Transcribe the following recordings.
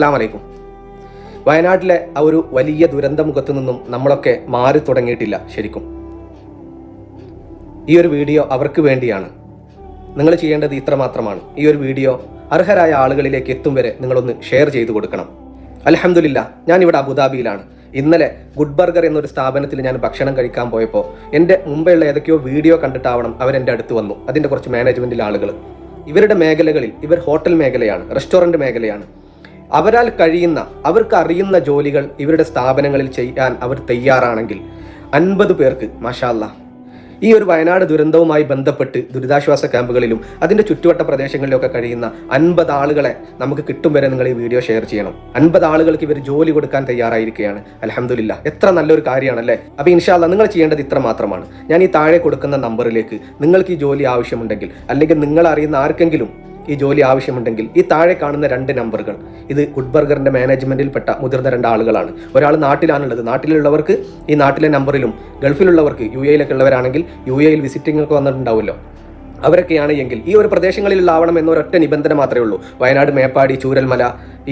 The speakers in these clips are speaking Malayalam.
അസ്സാം വലൈക്കും വയനാട്ടിലെ ആ ഒരു വലിയ ദുരന്തമുഖത്തു നിന്നും നമ്മളൊക്കെ മാറി തുടങ്ങിയിട്ടില്ല ശരിക്കും. ഈ ഒരു വീഡിയോ അവർക്ക് വേണ്ടിയാണ്. നിങ്ങൾ ചെയ്യേണ്ടത് ഇത്ര മാത്രമാണ്. ഈ ഒരു വീഡിയോ അർഹരായ ആളുകളിലേക്ക് എത്തും വരെ നിങ്ങളൊന്ന് ഷെയർ ചെയ്തു കൊടുക്കണം. അലഹമില്ല ഞാനിവിടെ അബുദാബിയിലാണ്. ഇന്നലെ ഗുഡ് ബർഗർ എന്നൊരു സ്ഥാപനത്തിൽ ഞാൻ ഭക്ഷണം കഴിക്കാൻ പോയപ്പോൾ എന്റെ മുമ്പെയുള്ള ഏതൊക്കെയോ വീഡിയോ കണ്ടിട്ടാവണം അവരെന്റെ അടുത്ത് വന്നു. അതിന്റെ കുറച്ച് മാനേജ്മെന്റിലെ ആളുകൾ ഇവരുടെ മേഖലകളിൽ ഇവർ ഹോട്ടൽ മേഖലയാണ് റെസ്റ്റോറന്റ് മേഖലയാണ്. അവരാൽ കഴിയുന്ന അവർക്ക് അറിയുന്ന ജോലികൾ ഇവരുടെ സ്ഥാപനങ്ങളിൽ ചെയ്യാൻ അവർ തയ്യാറാണെങ്കിൽ അൻപത് പേർക്ക് മാഷാല്ല ഈ ഒരു വയനാട് ദുരന്തവുമായി ബന്ധപ്പെട്ട് ദുരിതാശ്വാസ ക്യാമ്പുകളിലും അതിന്റെ ചുറ്റുവട്ട പ്രദേശങ്ങളിലൊക്കെ കഴിയുന്ന അൻപത് ആളുകളെ നമുക്ക് കിട്ടും വരെ നിങ്ങൾ ഈ വീഡിയോ ഷെയർ ചെയ്യണം. അൻപത് ആളുകൾക്ക് ഇവർ ജോലി കൊടുക്കാൻ തയ്യാറായിരിക്കുകയാണ്. അലഹമില്ല എത്ര നല്ലൊരു കാര്യമാണല്ലേ? അപ്പോൾ ഇൻഷാല്ല നിങ്ങൾ ചെയ്യേണ്ടത് ഇത്ര മാത്രമാണ്. ഞാൻ ഈ താഴെ കൊടുക്കുന്ന നമ്പറിലേക്ക് നിങ്ങൾക്ക് ഈ ജോലി ആവശ്യമുണ്ടെങ്കിൽ അല്ലെങ്കിൽ നിങ്ങൾ അറിയുന്ന ആർക്കെങ്കിലും ഈ ജോലി ആവശ്യമുണ്ടെങ്കിൽ ഈ താഴെ കാണുന്ന രണ്ട് നമ്പറുകൾ ഇത് ഗുഡ് ബർഗറിന്റെ മാനേജ്മെന്റിൽപ്പെട്ട മുതിർന്ന രണ്ട് ആളുകളാണ്. ഒരാൾ നാട്ടിലാണുള്ളത്. നാട്ടിലുള്ളവർക്ക് ഈ നാട്ടിലെ നമ്പറിലും ഗൾഫിലുള്ളവർക്ക് യു എയിലൊക്കെ ഉള്ളവരാണെങ്കിൽ യു എയിൽ വിസിറ്റിംഗ് ഒക്കെ വന്നിട്ടുണ്ടാവുമല്ലോ. അവരൊക്കെയാണ് എങ്കിൽ ഈ ഒരു പ്രദേശങ്ങളിലുള്ള ആവണം എന്നൊരൊറ്റ നിബന്ധന മാത്രമേ ഉള്ളൂ. വയനാട് മേപ്പാടി ചൂരൽമല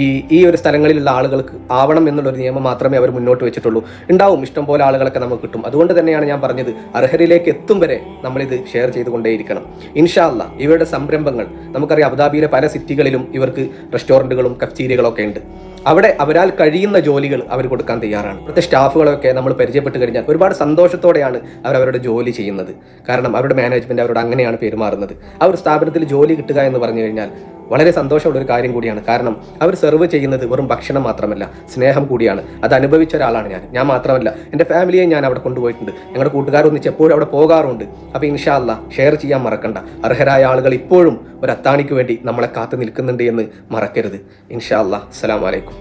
ഈ ഈ ഒരു സ്ഥലങ്ങളിലുള്ള ആളുകൾക്ക് ആവണം എന്നുള്ളൊരു നിയമം മാത്രമേ അവർ മുന്നോട്ട് വെച്ചിട്ടുള്ളൂ. ഉണ്ടാവും ഇഷ്ടം പോലെ ആളുകളൊക്കെ നമുക്ക് കിട്ടും. അതുകൊണ്ട് തന്നെയാണ് ഞാൻ പറഞ്ഞത് അർഹരിലേക്ക് എത്തും വരെ നമ്മളിത് ഷെയർ ചെയ്തുകൊണ്ടേയിരിക്കണം. ഇൻഷാല്ല ഇവരുടെ സംരംഭങ്ങൾ നമുക്കറിയാം അബുദാബിയിലെ പല സിറ്റികളിലും ഇവർക്ക് റെസ്റ്റോറന്റുകളും കഫ്റ്റീരിയകളൊക്കെ ഉണ്ട്. അവിടെ അവരാൽ കഴിയുന്ന ജോലികൾ അവർ കൊടുക്കാൻ തയ്യാറാണ്. ഇവിടുത്തെ സ്റ്റാഫുകളൊക്കെ നമ്മൾ പരിചയപ്പെട്ട് കഴിഞ്ഞാൽ ഒരുപാട് സന്തോഷത്തോടെയാണ് അവർ അവരുടെ ജോലി ചെയ്യുന്നത്. കാരണം അവരുടെ മാനേജ്മെന്റ് അവരോട് അങ്ങനെയാണ് പെരുമാറുന്നത്. ആ ഒരു സ്ഥാപനത്തിൽ ജോലി കിട്ടുക എന്ന് പറഞ്ഞു കഴിഞ്ഞാൽ വളരെ സന്തോഷമുള്ള ഒരു കാര്യം കൂടിയാണ്. കാരണം അവർ സെർവ് ചെയ്യുന്നത് വെറും ഭക്ഷണം മാത്രമല്ല സ്നേഹം കൂടിയാണ്. അത് അനുഭവിച്ച ഒരാളാണ് ഞാൻ. ഞാൻ മാത്രമല്ല എന്റെ ഫാമിലിയെ ഞാൻ അവിടെ കൊണ്ടുപോയിട്ടുണ്ട്. ഞങ്ങളുടെ കൂട്ടുകാരൊന്നിച്ച് എപ്പോഴും അവിടെ പോകാറുണ്ട്. അപ്പോൾ ഇൻഷാല്ല ഷെയർ ചെയ്യാൻ മറക്കണ്ട. അർഹരായ ആളുകൾ ഇപ്പോഴും ഒരു അത്താണിക്ക് വേണ്ടി നമ്മളെ കാത്തു നിൽക്കുന്നുണ്ട് എന്ന് മറക്കരുത്. ഇൻഷാല്ല അസ്സാം അസ്സലാമു അലൈക്കും.